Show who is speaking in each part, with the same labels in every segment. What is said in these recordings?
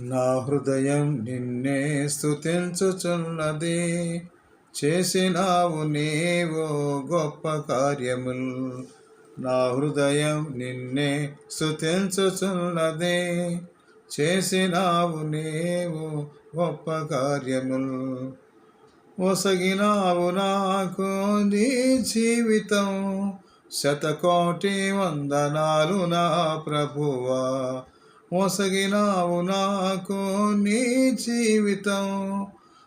Speaker 1: నా హృదయం నిన్నే స్థుతించుచున్నది చేసినావు నీవు గొప్ప కార్యములు. నా హృదయం నిన్నే స్థుతించుచున్నది చేసినావు నీవు గొప్ప కార్యములు. ఒసగినావు నాకు నీ జీవితం. శతకోటి వందనాలు నా ప్రభువా. మోసగినావు నాకు నీ జీవితం.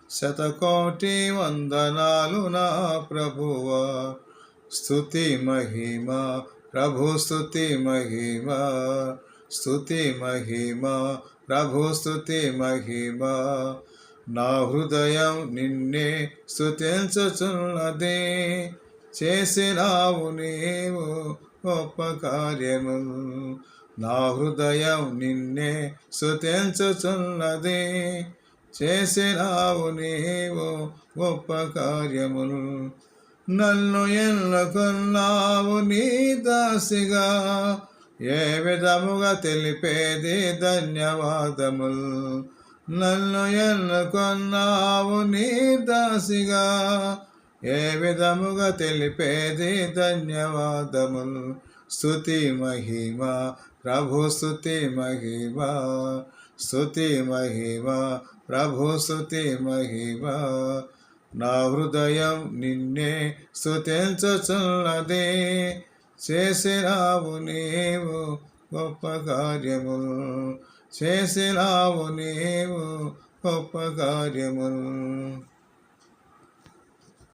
Speaker 1: శతకోటి వందనాలు నా ప్రభువ. స్థుతి మహిమ ప్రభు స్తుతి మహిమ. స్థుతి మహిమ ప్రభు స్థుతి మహిమ. నా హృదయం నిన్నే స్తుతించుచున్నది. చేసినావు నీవు గొప్ప కార్యము నా హృదయం నిన్నే స్తుతించుచున్నది చేసినావు నీవు గొప్ప కార్యములు. నన్ను ఎన్నుకున్నావు నీ దాసిగా. ఏ విధముగా తెలిపేది ధన్యవాదములు. నన్ను ఎన్నుకున్నావు నీ దాసిగా. ఏ విధముగా తెలిపేది ధన్యవాదములు. స్తుతి మహిమ ప్రభు స్తుతి మహిమ స్తుతి మహిమ ప్రభు స్తుతి మహిమ. నా హృదయం నిన్నే స్తుతించుచున్నది చేసినావు నీవు గొప్ప కార్యములు చేసినావు నీవు గొప్ప కార్యములు